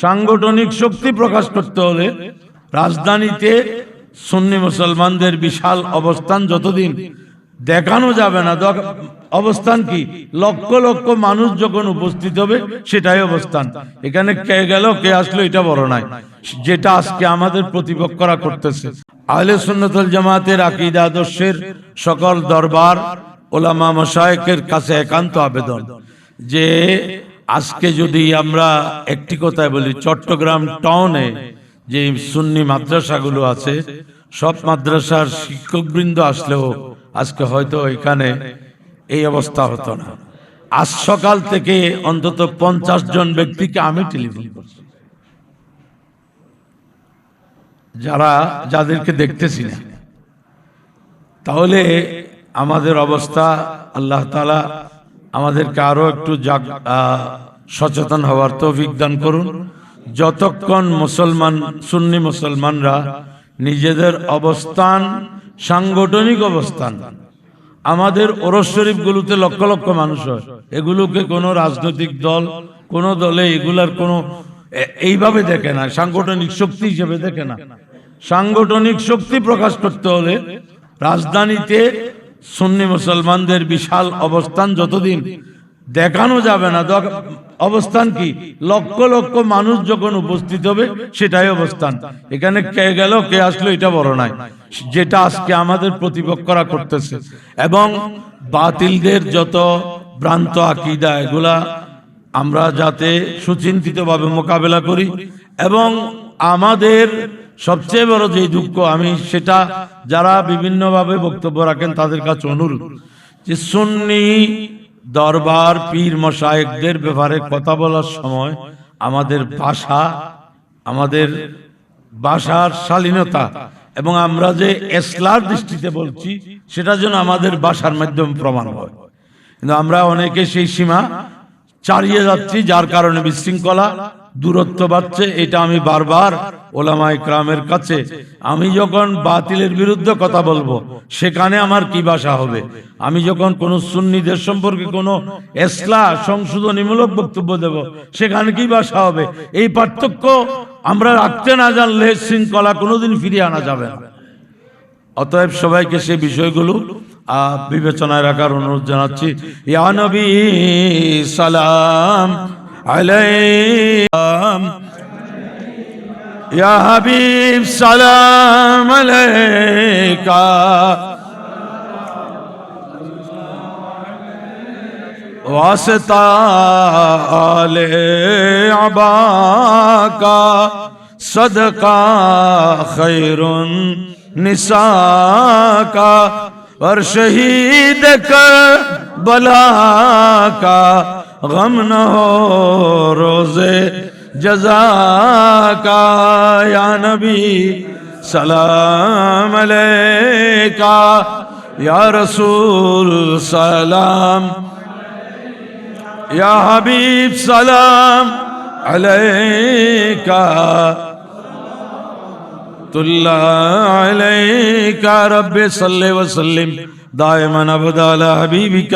সাংগঠনিক শক্তি প্রকাশ করতে হলে রাজধানীতে সুন্নি মুসলমানদের বিশাল অবস্থান যতদিন দেখানো যাবে না অবস্থান কি? লক্ষ লক্ষ মানুষ যখন উপস্থিত হবে, সেটাই অবস্থান। এখানে কে গেল, কে আসলো, এটা বড় নাই। যেটা আজকে আমাদের প্রতিপক্ষরা করতেছে। আহলে সুন্নতুল জামাতের আকিদা, আদর্শের সকল দরবার ওলামা মশায়েকের কাছে একান্ত আবেদন যে আজকে যদি আমরা একটি কথায় বলি, চট্টগ্রাম টাউনে যে সুন্নি মাদ্রাসাগুলো আছে, সব মাদ্রাসার শিক্ষকবৃন্দ আসলেও আজকে হয়তো এখানে এই অবস্থা হতো না। আজ সকাল থেকে অন্তত পঞ্চাশ জন ব্যক্তিকে আমি টেলিফোন করছি। যারা, যাদেরকে দেখতেছি না। তাহলে আমাদের অবস্থা, আল্লাহ তালা আমাদেরকে আরও একটু সচেতন হওয়ার তৌফিক দান করুন। যতক্ষণ মুসলমান, সুন্নি মুসলমানরা নিজেদের অবস্থান, সাংগঠনিক অবস্থান, আমাদের ওরস শরীফগুলোতে লক্ষ লক্ষ মানুষ হয়, এগুলোকে কোনো রাজনৈতিক দল, কোনো দলে এগুলার কোনো এইভাবে দেখে না, সাংগঠনিক শক্তি হিসেবে দেখে না। সাংগঠনিক শক্তি প্রকাশ করতে হলে রাজধানীতে সুন্নি মুসলমানদের বিশাল অবস্থান যতদিন দেখানো যাবে না অবস্থান কি? লক্ষ লক্ষ মানুষ যখন উপস্থিত হবে, সেটাই অবস্থান। এখানে কে গেল, কে আসলো, এটা বড় নাই। যেটা আজকে আমাদের প্রতিপক্ষরা করতেছে। এবং বাতিলদের যত ভ্রান্ত আকিদা, এগুলা আমরা যাতে সুচিন্তিতভাবে মোকাবেলা করি। এবং আমাদের সবচেয়ে বড় যে দুঃখ, আমি সেটা যারা বিভিন্নভাবে বক্তব্য রাখেন তাদের কাছে অনুরোধ যে সুন্নি দরবার পীর মশায়েকদের ব্যাপারে কথা বলার সময় আমাদের ভাষা, আমাদের ভাষার শালীনতা এবং আমরা যে এসলার দৃষ্টিতে বলছি, সেটা যেন আমাদের ভাষার মাধ্যমে প্রমাণ হয়। কিন্তু আমরা অনেকে সেই সীমা চালিয়ে যাচ্ছি, যার কারণে বিশৃঙ্খলা দূরত্ব বাড়ছে, এটা আমি বারবার ওলামা ক্রামের কাছে। আমি যখন বাতিলের বিরুদ্ধে কথা বলব, সেখানে আমার কি ভাষা হবে? আমি যখন কোন সুন্নিদের সম্পর্কে কোনো এসলা সংশোধনীমূলক বক্তব্য দেব, সেখানে কি ভাষা হবে? এই পার্থক্য আমরা রাখতে না জানলে শৃঙ্খলা কোনোদিন ফিরিয়ে আনা যাবে না। অতএব সবাইকে সেই বিষয়গুলো বিবেচনায় রাখার অনুরোধ জানাচ্ছি। ইয়া নবী সালাম علیہ یا حبیب سلام علیکہ واسطہ آل عبا کا صدقہ خیر نساء کا اور شہید کر بلا کا غم نہ ہو روزے جزا کا، یا نبی سلام علیکہ، یا رسول سلام يا حبيب سلام عليك طلع عليك رب صل وسلم۔ دائما ابدا على حبيبك